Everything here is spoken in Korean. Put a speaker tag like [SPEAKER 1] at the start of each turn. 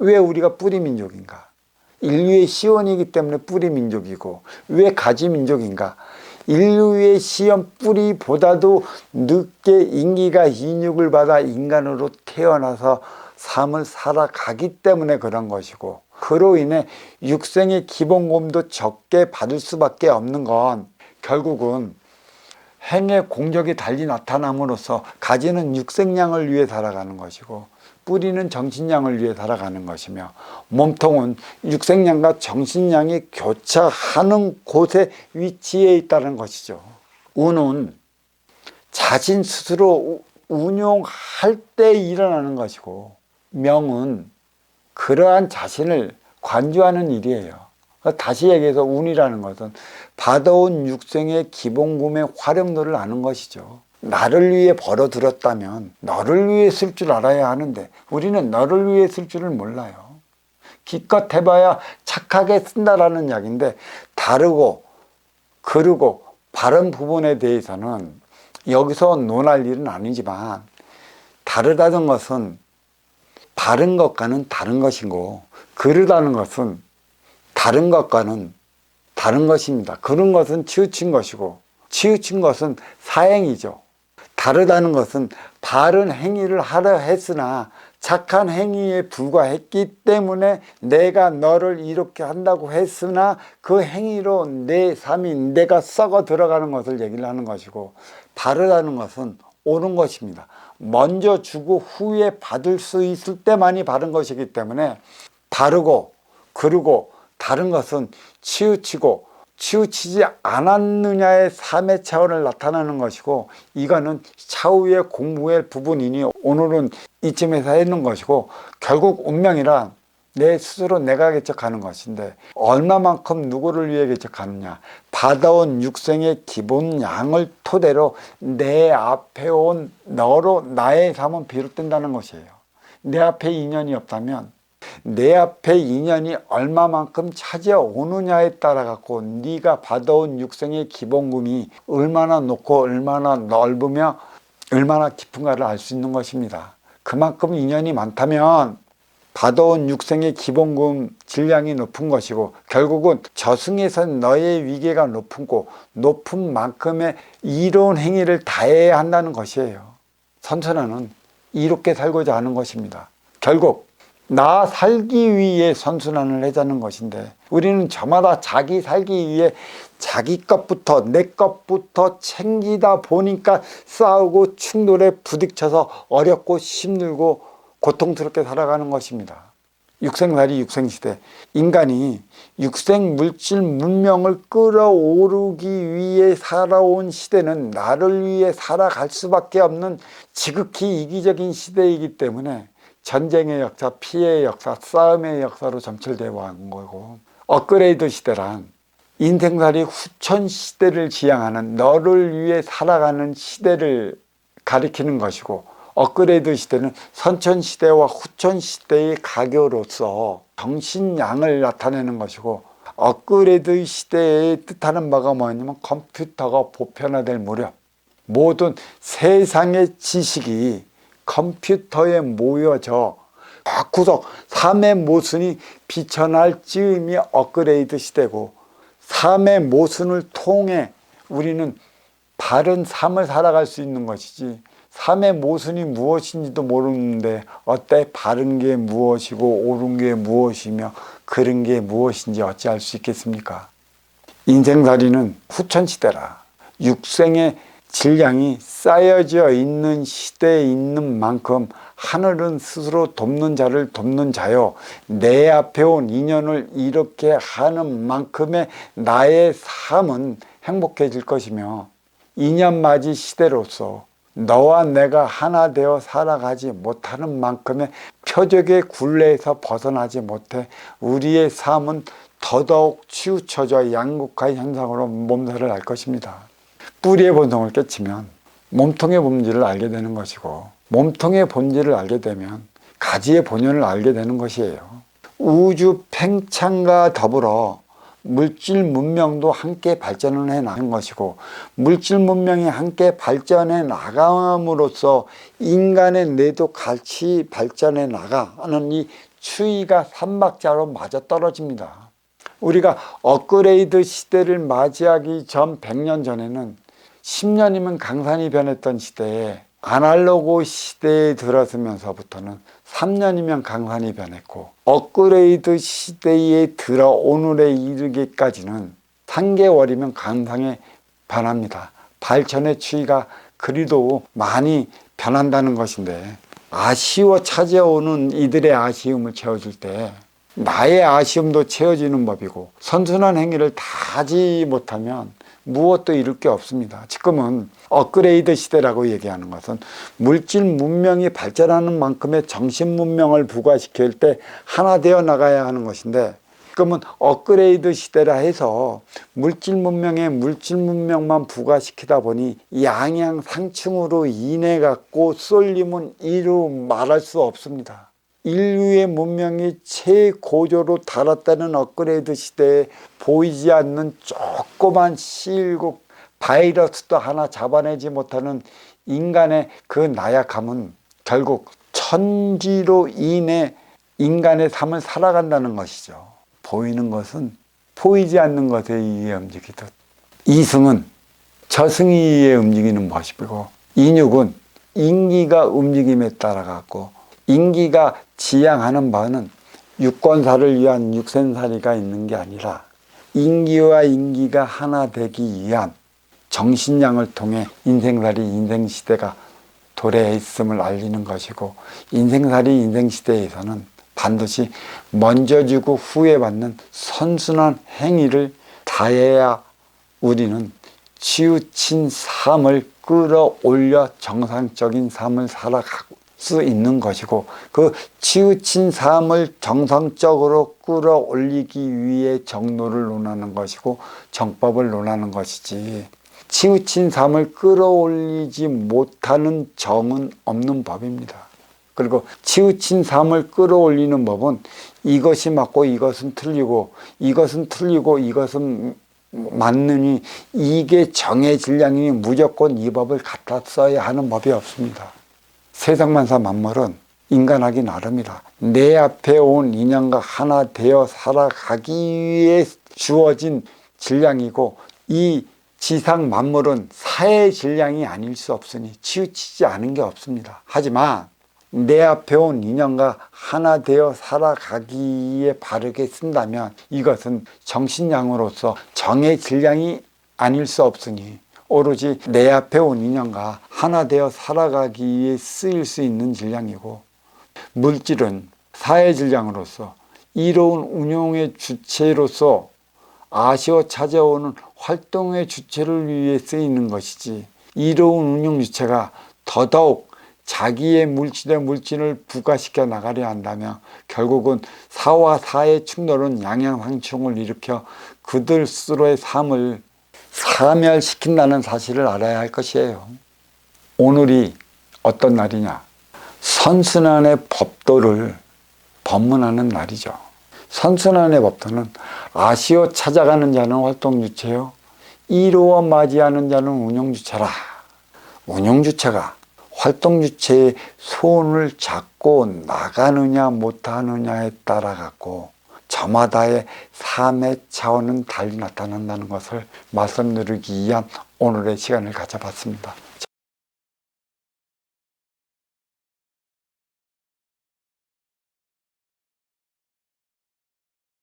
[SPEAKER 1] 왜 우리가 뿌리 민족인가? 인류의 시원이기 때문에 뿌리 민족이고 왜 가지 민족인가? 인류의 시험 뿌리보다도 늦게 인기가 인육을 받아 인간으로 태어나서 삶을 살아가기 때문에 그런 것이고 그로 인해 육생의 기본금도 적게 받을 수밖에 없는 건 결국은 행의 공적이 달리 나타남으로써 가지는 육생량을 위해 살아가는 것이고 뿌리는 정신량을 위해 살아가는 것이며 몸통은 육생량과 정신량이 교차하는 곳에 위치해 있다는 것이죠. 운은 자신 스스로 우- 운용할 때 일어나는 것이고 명은 그러한 자신을 관주하는 일이에요. 그러니까 다시 얘기해서 운이라는 것은 받아온 육생의 기본금의 활용도를 아는 것이죠. 나를 위해 벌어들었다면 너를 위해 쓸 줄 알아야 하는데 우리는 너를 위해 쓸 줄을 몰라요. 기껏 해봐야 착하게 쓴다라는 이야기인데 다르고 그르고 바른 부분에 대해서는 여기서 논할 일은 아니지만 다르다는 것은 바른 것과는 다른 것이고 그르다는 것은 다른 것과는 다른 것입니다. 그런 것은 치우친 것이고 치우친 것은 사행이죠. 다르다는 것은 바른 행위를 하려 했으나 착한 행위에 불과했기 때문에 내가 너를 이렇게 한다고 했으나 그 행위로 내 삶이 내가 썩어 들어가는 것을 얘기를 하는 것이고 바르다는 것은 옳은 것입니다. 먼저 주고 후에 받을 수 있을 때만이 바른 것이기 때문에 바르고 그르고 다른 것은 치우치고 치우치지 않았느냐의 삶의 차원을 나타나는 것이고 이거는 차후의 공부의 부분이니 오늘은 이쯤에서 했는 것이고 결국 운명이란 내 스스로 내가 개척하는 것인데 얼마만큼 누구를 위해 개척하느냐. 받아온 육생의 기본 양을 토대로 내 앞에 온 너로 나의 삶은 비롯된다는 것이에요. 내 앞에 인연이 없다면 내 앞에 인연이 얼마만큼 찾아오느냐에 따라 갖고 네가 받아온 육생의 기본금이 얼마나 높고 얼마나 넓으며 얼마나 깊은가를 알 수 있는 것입니다. 그만큼 인연이 많다면 받아온 육생의 기본금 질량이 높은 것이고 결국은 저승에서 너의 위계가 높은고 높은 만큼의 이로운 행위를 다해야 한다는 것이에요. 선천하는 이롭게 살고자 하는 것입니다. 결국 나 살기 위해 선순환을 하자는 것인데 우리는 저마다 자기 살기 위해 자기 것부터 내 것부터 챙기다 보니까 싸우고 충돌에 부딪혀서 어렵고 힘들고 고통스럽게 살아가는 것입니다. 육생살이 육생시대 인간이 육생 물질 문명을 끌어오르기 위해 살아온 시대는 나를 위해 살아갈 수밖에 없는 지극히 이기적인 시대이기 때문에 전쟁의 역사, 피해의 역사, 싸움의 역사로 점철되어 온 거고 업그레이드 시대란 인생살이 후천 시대를 지향하는 너를 위해 살아가는 시대를 가리키는 것이고 업그레이드 시대는 선천 시대와 후천 시대의 가교로서 정신양을 나타내는 것이고 업그레이드 시대의 뜻하는 바가 뭐냐면 컴퓨터가 보편화될 무렵 모든 세상의 지식이 컴퓨터에 모여져 구석 삶의 모순이 비춰날 즈음이 업그레이드 시대고 삶의 모순을 통해 우리는 바른 삶을 살아갈 수 있는 것이지 삶의 모순이 무엇인지도 모르는데 어때 바른 게 무엇이고 옳은 게 무엇이며 그른 게 무엇인지 어찌할 수 있겠습니까? 인생살이는 후천시대라 육생의 질량이 쌓여져 있는 시대에 있는 만큼 하늘은 스스로 돕는 자를 돕는 자요. 내 앞에 온 인연을 이렇게 하는 만큼의 나의 삶은 행복해질 것이며 인연맞이 시대로서 너와 내가 하나 되어 살아가지 못하는 만큼의 표적의 굴레에서 벗어나지 못해 우리의 삶은 더더욱 치우쳐져 양극화의 현상으로 몸살을 알 것입니다. 뿌리의 본성을 깨치면 몸통의 본질을 알게 되는 것이고 몸통의 본질을 알게 되면 가지의 본연을 알게 되는 것이에요. 우주 팽창과 더불어 물질 문명도 함께 발전을 해 나가는 것이고 물질 문명이 함께 발전해 나감으로써 인간의 뇌도 같이 발전해 나가는 이 추이가 삼박자로 맞아 떨어집니다. 우리가 업그레이드 시대를 맞이하기 전 100년 전에는 10년이면 강산이 변했던 시대에 아날로그 시대에 들어서면서부터는 3년이면 강산이 변했고 업그레이드 시대에 들어 오늘에 이르기까지는 3개월이면 강산에 변합니다. 발전의 추이가 그리도 많이 변한다는 것인데 아쉬워 찾아오는 이들의 아쉬움을 채워줄 때 나의 아쉬움도 채워지는 법이고 선순환 행위를 다 하지 못하면 무엇도 이룰 게 없습니다. 지금은 업그레이드 시대라고 얘기하는 것은 물질 문명이 발전하는 만큼의 정신 문명을 부과시킬 때 하나 되어 나가야 하는 것인데 지금은 업그레이드 시대라 해서 물질 문명에 물질 문명만 부과시키다 보니 양양 상층으로 인해 갖고 쏠림은 이루 말할 수 없습니다. 인류의 문명이 최고조로 달았다는 업그레이드 시대에 보이지 않는 조그만 실국 바이러스도 하나 잡아내지 못하는 인간의 그 나약함은 결국 천지로 인해 인간의 삶을 살아간다는 것이죠. 보이는 것은 보이지 않는 것에 의해 움직이듯 이승은 저승에 의해 움직이는 모습이고 인육은 인기가 움직임에 따라 갖고 인기가 지향하는 바는 유권사를 위한 육센살이가 있는 게 아니라 인기와 인기가 하나 되기 위한 정신량을 통해 인생살이 인생시대가 도래했음을 알리는 것이고 인생살이 인생시대에서는 반드시 먼저 주고 후에 받는 선순환 행위를 다해야 우리는 치우친 삶을 끌어올려 정상적인 삶을 살아갈 수 있는 것이고 그 치우친 삶을 정상적으로 끌어올리기 위해 정로를 논하는 것이고 정법을 논하는 것이지 치우친 삶을 끌어올리지 못하는 정은 없는 법입니다. 그리고 치우친 삶을 끌어올리는 법은 이것이 맞고 이것은 틀리고 이것은 틀리고 이것은 맞느니 이게 정의 질량이니 무조건 이 법을 갖다 써야 하는 법이 없습니다. 세상만사 만물은 인간하기 나름이다. 내 앞에 온 인연과 하나 되어 살아가기 위해 주어진 질량이고 이 지상 만물은 사회 질량이 아닐 수 없으니 치우치지 않은 게 없습니다. 하지만 내 앞에 온 인연과 하나 되어 살아가기에 바르게 쓴다면 이것은 정신량으로서 정의 질량이 아닐 수 없으니 오로지 내 앞에 온 인연과 하나 되어 살아가기 위해 쓰일 수 있는 질량이고 물질은 사회 질량으로서 이로운 운용의 주체로서 아쉬워 찾아오는 활동의 주체를 위해 쓰이는 것이지 이로운 운용 주체가 더더욱 자기의 물질에 물질을 부과시켜 나가려 한다면 결국은 사와 사의 충돌은 양양상충을 일으켜 그들 스스로의 삶을 사멸시킨다는 사실을 알아야 할 것이에요. 오늘이 어떤 날이냐? 선순환의 법도를 법문하는 날이죠. 선순환의 법도는 아쉬워 찾아가는 자는 활동주체요. 이로워 맞이하는 자는 운영주체라. 운영주체가 활동주체의 손을 잡고 나가느냐 못하느냐에 따라 갖고 저마다의 삶의 차원은 달리 나타난다는 것을 말씀드리기 위한 오늘의 시간을 가져봤습니다.